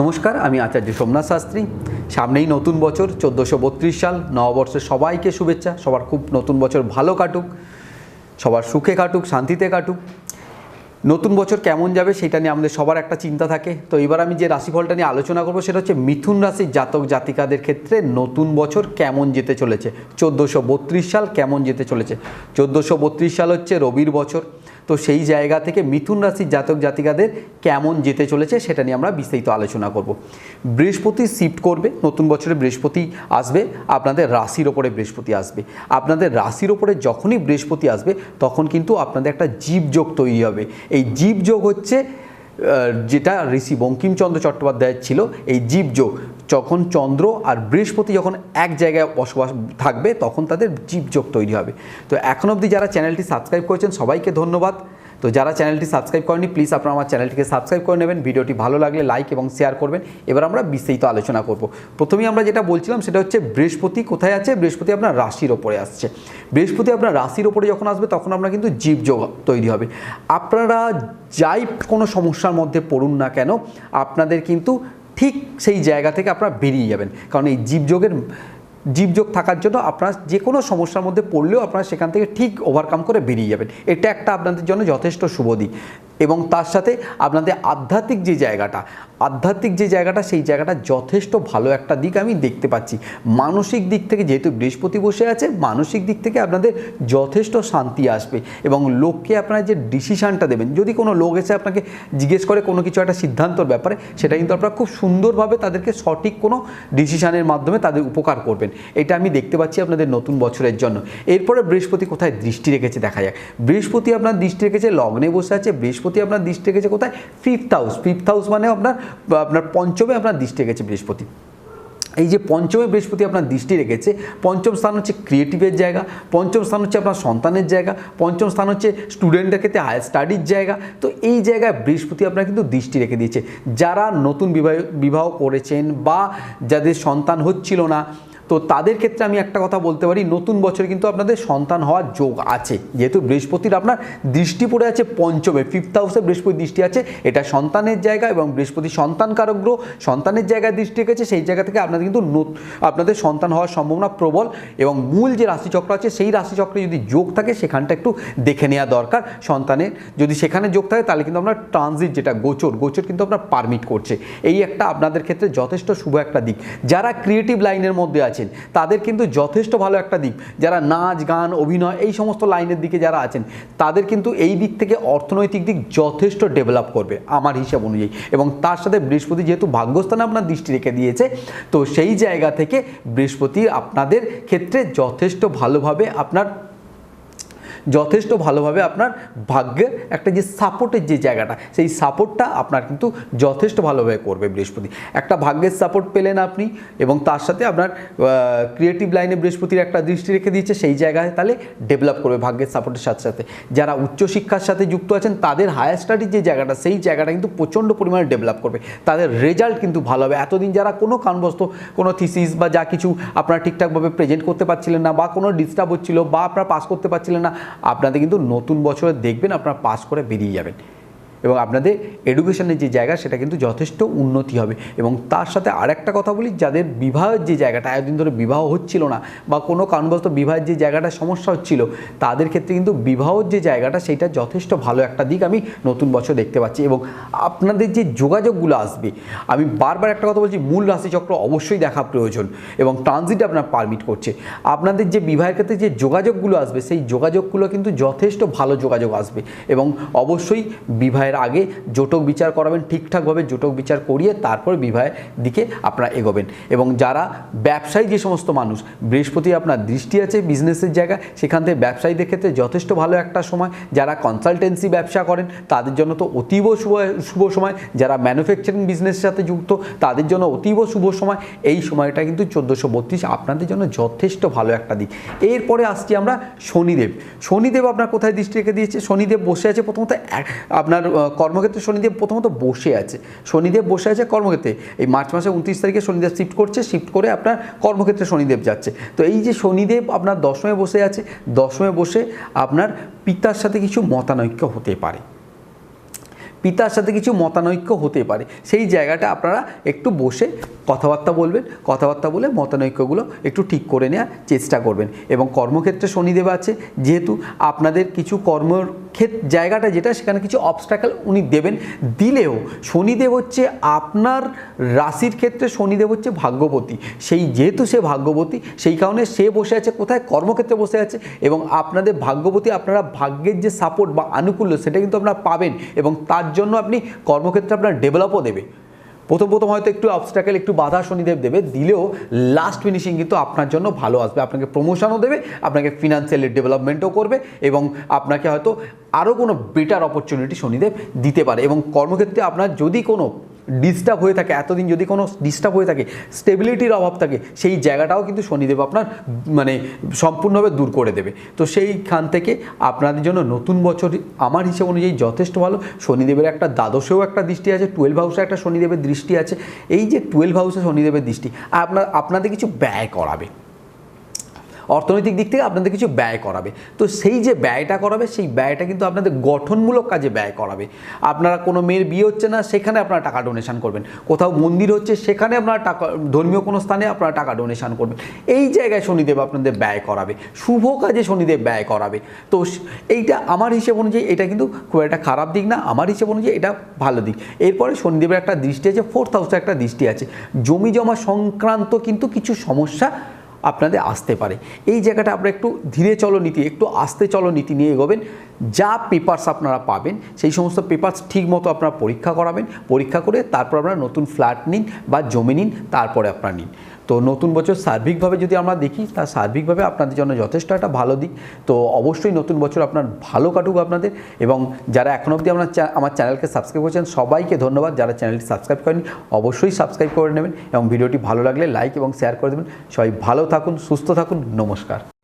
নমস্কার, আমি আচার্য সোমনাথ শাস্ত্রী। সামনেই নতুন বছর, চোদ্দোশো সাল। নববর্ষের সবাইকে শুভেচ্ছা। সবার খুব নতুন বছর ভালো কাটুক। সবার সুখে কাটুক, শান্তিতে কাটুক। নতুন বছর কেমন যাবে সেটা নিয়ে আমাদের সবার একটা চিন্তা থাকে। তো এবার আমি যে রাশিফলটা নিয়ে আলোচনা করব, সেটা হচ্ছে মিথুন রাশির জাতক জাতিকাদের ক্ষেত্রে নতুন বছর কেমন যেতে চলেছে? চোদ্দোশো সাল কেমন যেতে চলেছে? চোদ্দোশো সাল হচ্ছে রবির বছর। তো সেই জায়গা থেকে মিথুন রাশির জাতক জাতিকাদের কেমন যেতে চলেছে সেটা নিয়ে আমরা বিস্তারিত আলোচনা করব। বৃহস্পতি শিফট করবে, নতুন বছরে বৃহস্পতি আসবে, আপনাদের রাশির ওপরে বৃহস্পতি আসবে। আপনাদের রাশির ওপরে যখনই বৃহস্পতি আসবে, তখন কিন্তু আপনাদের একটা জীবযোগ তৈরি হবে। এই জীবযোগ হচ্ছে যেটা ঋষি বঙ্কিমচন্দ্র চট্টোপাধ্যায়ের ছিল, এই জীবযোগ যখন চন্দ্র আর বৃহস্পতি যখন এক জায়গায় বসবাস, থাকবে, তখন তাদের জীবযোগ তৈরি হবে। তো এখন অবধি যারা চ্যানেলটি সাবস্ক্রাইব করেছেন, সবাইকে ধন্যবাদ। তো যারা চ্যানেলটি সাবস্ক্রাইব করেনি প্লিজ আপনারা আমার চ্যানেলটিকে সাবস্ক্রাইব করে নেবেন। ভিডিওটি ভালো লাগলে লাইক এবং শেয়ার করবেন। এবার আমরা বিস্তারিত আলোচনা করব। প্রথমেই আমরা যেটা বলছিলাম, সেটা হচ্ছে বৃহস্পতি কোথায় আছে? বৃহস্পতি আপনার রাশির ওপরে আসছে। বৃহস্পতি আপনার রাশির ওপরে যখন আসবে, তখন আমরা কিন্তু জীবযোগ তৈরি হবে। আপনারা যাই কোনো সমস্যার মধ্যে পড়ুন না কেন, আপনাদের কিন্তু ঠিক সেই জায়গা থেকে আপনারা বেরিয়ে যাবেন। কারণ এই জীবযোগের জীবযোগ থাকার জন্য আপনার যে কোনো সমস্যার মধ্যে পড়লেও আপনারা সেখান থেকে ঠিক ওভারকাম করে বেরিয়ে যাবেন। এটা একটা আপনাদের জন্য যথেষ্ট শুভ দিক। এবং তার সাথে আপনাদের আধ্যাত্মিক যে জায়গাটা, আধ্যাত্মিক যে জায়গাটা, সেই জায়গাটা যথেষ্ট ভালো একটা দিক আমি দেখতে পাচ্ছি। মানসিক দিক থেকে যেহেতু বৃহস্পতি বসে আছে, মানসিক দিক থেকে আপনাদের যথেষ্ট শান্তি আসবে এবং লোককে আপনারা যে ডিসিশানটা দেবেন, যদি কোনো লোক এসে আপনাকে জিজ্ঞেস করে কোনো কিছু একটা সিদ্ধান্তর ব্যাপারে, সেটা কিন্তু আপনারা খুব সুন্দরভাবে তাদেরকে সঠিক কোনো ডিসিশানের মাধ্যমে তাদের উপকার করবেন। এটা আমি দেখতে পাচ্ছি আপনাদের নতুন বছরের জন্য। এরপরে বৃহস্পতি কোথায় দৃষ্টি রেখেছে দেখা যাক। বৃহস্পতি আপনার দৃষ্টি রেখেছে, লগ্নে বসে আছে, বৃহস্পতি আপনার দৃষ্টি গেছে কোথায়? ফিফথ হাউস ফিফথ হাউস মানে আপনার আপনার পঞ্চমে আপনার দৃষ্টি রেখেছে বৃহস্পতি। এই যে পঞ্চমে বৃহস্পতি আপনার দৃষ্টি রেখেছে, পঞ্চম স্থান হচ্ছে ক্রিয়েটিভের জায়গা, পঞ্চম স্থান হচ্ছে আপনার সন্তানের জায়গা, পঞ্চম স্থান হচ্ছে স্টুডেন্টদের ক্ষেত্রে হায়ার স্টাডির জায়গা। তো এই জায়গায় বৃহস্পতি আপনার কিন্তু দৃষ্টি রেখে দিয়েছে। যারা নতুন বিবাহ বিবাহ করেছেন বা যাদের সন্তান হচ্ছিল না তো তাদের ক্ষেত্রে আমি একটা কথা বলতে পারি, নতুন বছর কিন্তু আপনাদের সন্তান হওয়ার যোগ আছে। যেহেতু বৃহস্পতির আপনার দৃষ্টি পড়ে আছে পঞ্চমে ফিফথ হাউসে বৃহস্পতি দৃষ্টি আছে, এটা সন্তানের জায়গা এবং বৃহস্পতি সন্তান কারক গ্রহ সন্তানের জায়গায় দৃষ্টি রেখেছে, সেই জায়গা থেকে আপনাদের কিন্তু নত- আপনাদের সন্তান হওয়ার সম্ভাবনা প্রবল এবং মূল যে রাশিচক্র আছে, সেই রাশিচক্রে যদি যোগ থাকে, সেখানটা একটু দেখে নেওয়া দরকার। সন্তানের যদি সেখানে যোগ থাকে, তাহলে কিন্তু আপনার ট্রানজিট যেটা, গোচর গোচর কিন্তু আপনার পারমিট করছে। এই একটা আপনাদের ক্ষেত্রে যথেষ্ট শুভ একটা দিক। যারা ক্রিয়েটিভ লাইনের মধ্যে আছেন। তাদের কিন্তু যথেষ্ট ভালো একটা দিক। যারা নাচ, গান, অভিনয় এই সমস্ত লাইনের দিকে যারা আছেন, তাদের কিন্তু এই দিক থেকে অর্থনৈতিক দিক যথেষ্ট ডেভেলপ করবে আমার হিসাব অনুযায়ী। এবং তার সাথে বৃহস্পতি যেহেতু ভাগ্যস্থানে আপনার দৃষ্টি রেখে দিয়েছে, তো সেই জায়গা থেকে বৃহস্পতি আপনাদের ক্ষেত্রে যথেষ্ট ভালোভাবে আপনার যথেষ্ট ভালোভাবে আপনার ভাগ্যের একটা যে সাপোর্টের যে জায়গাটা, সেই সাপোর্টটা আপনার কিন্তু যথেষ্ট ভালোভাবে করবে বৃহস্পতি। একটা ভাগ্যের সাপোর্ট পেলেন আপনি এবং তার সাথে আপনার ক্রিয়েটিভ লাইনে বৃহস্পতির একটা দৃষ্টি রেখে দিয়েছে, সেই জায়গায় তাহলে ডেভেলপ করবে ভাগ্যের সাপোর্টের সাথে সাথে। যারা উচ্চশিক্ষার সাথে যুক্ত আছেন, তাদের হায়ার স্টাডির যে জায়গাটা, সেই জায়গাটা কিন্তু প্রচণ্ড পরিমাণে ডেভেলপ করবে। তাদের রেজাল্ট কিন্তু ভালো হবে। এতদিন যারা কোনো কারণবশত কোনো থিসিস বা যা কিছু আপনারা ঠিকঠাকভাবে প্রেজেন্ট করতে পারছিলেন না বা কোনো ডিস্টার্ব হচ্ছিল বা আপনারা পাস করতে পারছিলেন না আপনাদের কিন্তু নতুন বছরে দেখবেন আপনারা পাস করে বেরিয়ে যাবেন। এবং আপনাদের এডুকেশনের যে জায়গা, সেটা কিন্তু যথেষ্ট উন্নতি হবে। এবং তার সাথে আরেকটা কথা বলি, যাদের বিবাহের যে জায়গাটা, এতদিন ধরে বিবাহ হচ্ছিল না বা কোনো কারণবশত বিবাহের যে জায়গাটা সমস্যা হচ্ছিল, তাদের ক্ষেত্রে কিন্তু বিবাহর যে জায়গাটা, সেটা যথেষ্ট ভালো একটা দিক আমি নতুন বছর দেখতে পাচ্ছি। এবং আপনাদের যে যোগাযোগগুলো আসবে, আমি বারবার একটা কথা বলছি, মূল রাশিচক্র অবশ্যই দেখা প্রয়োজন এবং ট্রানজিট আপনার পারমিট করছে। আপনাদের যে বিবাহের ক্ষেত্রে যে যোগাযোগগুলো আসবে, সেই যোগাযোগগুলো কিন্তু যথেষ্ট ভালো যোগাযোগ আসবে। এবং অবশ্যই বিবাহের আগে জোটক বিচার করাবেন, ঠিকঠাকভাবে জোটক বিচার করিয়ে তারপর বিবাহের দিকে আপনারা এগোবেন। এবং যারা ব্যবসায়ী যে সমস্ত মানুষ, বৃহস্পতি আপনার দৃষ্টি আছে বিজনেসের জায়গা সেখান থেকে ব্যবসায়ীদের ক্ষেত্রে যথেষ্ট ভালো একটা সময়। যারা কনসালটেন্সি ব্যবসা করেন, তাদের জন্য তো অতীব শুভ শুভ সময়। যারা ম্যানুফ্যাকচারিং বিজনেসের সাথে যুক্ত, তাদের জন্য অতীব শুভ সময়। এই সময়টা কিন্তু চোদ্দোশো বত্রিশ আপনাদের জন্য যথেষ্ট ভালো একটা দিক। এরপরে আসছি আমরা শনিদেব। শনিদেব আপনার কোথায় দৃষ্টি রেখে দিয়েছে? শনিদেব বসে আছে প্রথমত আপনার কর্মক্ষেত্রে শনিদেব প্রথমত বসে আছে। শনিদেব বসে আছে কর্মক্ষেত্রে। এই মার্চ মাসে উনত্রিশ তারিখে শনিদেব শিফট করছে শিফট করে আপনার কর্মক্ষেত্রে শনিদেব যাচ্ছে। তো এই যে শনিদেব আপনার দশমে বসে আছে, দশমে বসে আপনার পিতার সাথে কিছু মতানৈক্য হতে পারে। পিতার সাথে কিছু মতানৈক্য হতে পারে। সেই জায়গাটা আপনারা একটু বসে কথাবার্তা বলবেন, কথাবার্তা বলে মতানৈক্যগুলো একটু ঠিক করে নেওয়ার চেষ্টা করবেন। এবং কর্মক্ষেত্রে শনিদেব আছে, যেহেতু আপনাদের কিছু কর্মর জায়গাটা যেটা, সেখানে কিছু অবস্ট্রাকল উনি দেবেন। দিলেও শনিদেব হচ্ছে আপনার রাশির ক্ষেত্রে শনিদেব হচ্ছে ভাগ্যবতী। সেই যেহেতু সে ভাগ্যবতী, সেই কারণে সে বসে আছে কোথায়? কর্মক্ষেত্রে বসে আছে এবং আপনাদের ভাগ্যবতী আপনারা ভাগ্যের যে সাপোর্ট বা আনুকূল্য, সেটা কিন্তু আপনারা পাবেন এবং তার জন্য আপনি কর্মক্ষেত্রে আপনার ডেভেলপও দেবে। প্রথম প্রথম হয়তো একটু অবস্ট্রাকেল একটু বাধা শনিদেব দেবে, দিলেও লাস্ট ফিনিশিং কিন্তু আপনার জন্য ভালো আসবে। আপনাকে প্রমোশনও দেবে, আপনাকে ফিনান্সিয়াল ডেভেলপমেন্টও করবে এবং আপনাকে হয়তো আরও কোনো বেটার অপরচুনিটি শনিদেব দিতে পারে এবং কর্মক্ষেত্রে আপনার যদি কোনো ডিস্টার্ব হয়ে থাকে। এতদিন যদি কোনো ডিস্টার্ব হয়ে থাকে স্টেবিলিটির অভাব থাকে, সেই জায়গাটাও কিন্তু শনিদেব আপনার মানে সম্পূর্ণভাবে দূর করে দেবে। তো সেইখান থেকে আপনাদের জন্য নতুন বছর আমার হিসেব অনুযায়ী যথেষ্ট ভালো। শনিদেবের একটা দ্বাদশেও একটা দৃষ্টি আছে টুয়েলভ হাউসে একটা শনিদেবের দৃষ্টি আছে। এই যে টুয়েলভ হাউসে শনিদেবের দৃষ্টি, আপনার, আপনাদের কিছু ব্যয় করাবে। অর্থনৈতিক দিক থেকে আপনাদের কিছু ব্যয় করাবে। তো সেই যে ব্যয়টা করাবে, সেই ব্যয়টা কিন্তু আপনাদের গঠনমূলক কাজে ব্যয় করাবে। আপনারা কোনো মেয়ের বিয়ে হচ্ছে না, সেখানে আপনারা টাকা ডোনেশন করবেন। কোথাও মন্দির হচ্ছে, সেখানে আপনারা টাকা, ধর্মীয় কোনো স্থানে আপনারা টাকা ডোনেশন করবেন। এই জায়গায় শনিদেব আপনাদের ব্যয় করাবে। শুভ কাজে শনিদেব ব্যয় করাবে। তো এইটা আমার হিসেব অনুযায়ী এটা কিন্তু খুব একটা খারাপ দিক না। আমার হিসেব অনুযায়ী এটা ভালো দিক। এরপরে শনিদেবের একটা দৃষ্টি আছে ফোর্থ হাউসে একটা দৃষ্টি আছে। জমি জমা সংক্রান্ত কিন্তু কিছু সমস্যা আপনাদের আসতে পারে। এই জায়গাটা আপনারা একটু ধীরে চলো নীতি, একটু আস্তে চলো নীতি নিয়ে এগোবেন। যা পেপার্স আপনারা পাবেন, সেই সমস্ত পেপার্স ঠিক মতো আপনারা পরীক্ষা করাবেন। পরীক্ষা করে তারপর আপনারা নতুন ফ্ল্যাট নিন বা জমি নিন, তারপরে আপনারা নিন। তো নতুন বছর সার্বিকভাবে যদি আমরা দেখি, তা সার্বিকভাবে আপনাদের জন্য যথেষ্ট একটা ভালো দিক। তো অবশ্যই নতুন বছর আপনার ভালো কাটুক আপনাদের এবং যারা এখন অবধি আপনার আমার চ্যানেলকে সাবস্ক্রাইব করেছেন, সবাইকে ধন্যবাদ। যারা চ্যানেলটি সাবস্ক্রাইব করেনি অবশ্যই সাবস্ক্রাইব করে নেবেন এবং ভিডিওটি ভালো লাগলে লাইক এবং শেয়ার করে দেবেন। সবাই ভালো থাকুন, সুস্থ থাকুন, নমস্কার।